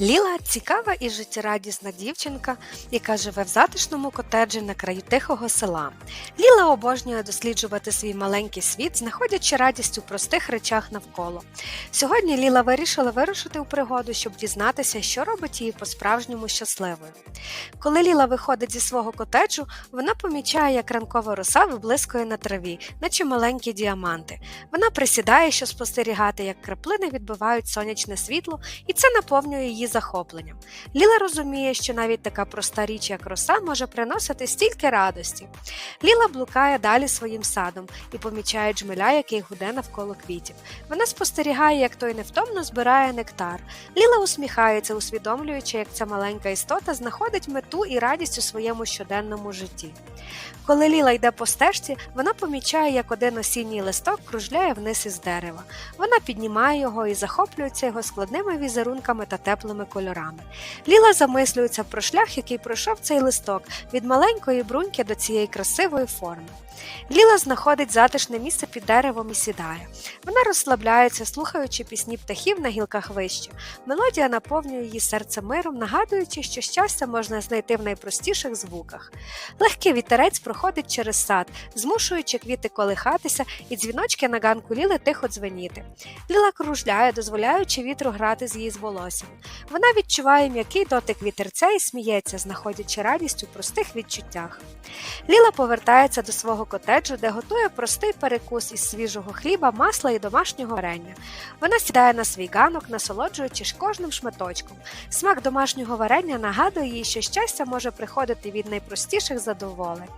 Ліла цікава і життєрадісна дівчинка, яка живе в затишному котеджі на краю тихого села. Ліла обожнює досліджувати свій маленький світ, знаходячи радість у простих речах навколо. Сьогодні Ліла вирішила вирушити у пригоду, щоб дізнатися, що робить її по-справжньому щасливою. Коли Ліла виходить зі свого котеджу, вона помічає, як ранкова роса виблискує на траві, наче маленькі діаманти. Вона присідає, щоб спостерігати, як краплини відбивають сонячне світло, і це наповнює її захопленням. Ліла розуміє, що навіть така проста річ, як роса, може приносити стільки радості. Ліла блукає далі своїм садом і помічає джмеля, який гуде навколо квітів. Вона спостерігає, як той невтомно збирає нектар. Ліла усміхається, усвідомлюючи, як ця маленька істота знаходить мету і радість у своєму щоденному житті. Коли Ліла йде по стежці, вона помічає, як один осінній листок кружляє вниз із дерева. Вона піднімає його і захоплюється його складними візерунками та теплими кольорами. Ліла замислюється про шлях, який пройшов цей листок від маленької бруньки до цієї красивої форми. Ліла знаходить затишне місце під деревом і сідає. Вона розслабляється, слухаючи пісні птахів на гілках вище. Мелодія наповнює її серце миром, нагадуючи, що щастя можна знайти в найпростіших звуках. Легкий вітерець проходить через сад, змушуючи квіти колихатися, і дзвіночки на ганку Ліли тихо дзвеніти. Ліла кружляє, дозволяючи вітру грати з її з волоссям. Вона відчуває м'який дотик вітерця і сміється, знаходячи радість у простих відчуттях. Ліла повертається до свого котеджу, де готує простий перекус із свіжого хліба, масла і домашнього варення. Вона сідає на свій ганок, насолоджуючись кожним шматочком. Смак домашнього варення нагадує їй, що щастя може приходити від найпростіших задоволень.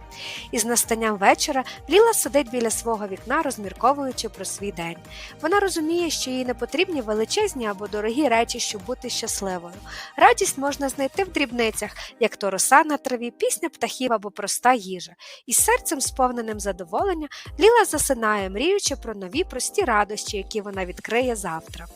І з настанням вечора Ліла сидить біля свого вікна, розмірковуючи про свій день. Вона розуміє, що їй не потрібні величезні або дорогі речі, щоб бути щасливою. Радість можна знайти в дрібницях, як то роса на траві, пісня птахів або проста їжа. І серцем, сповненим задоволення, Ліла засинає, мріючи про нові прості радощі, які вона відкриє завтра.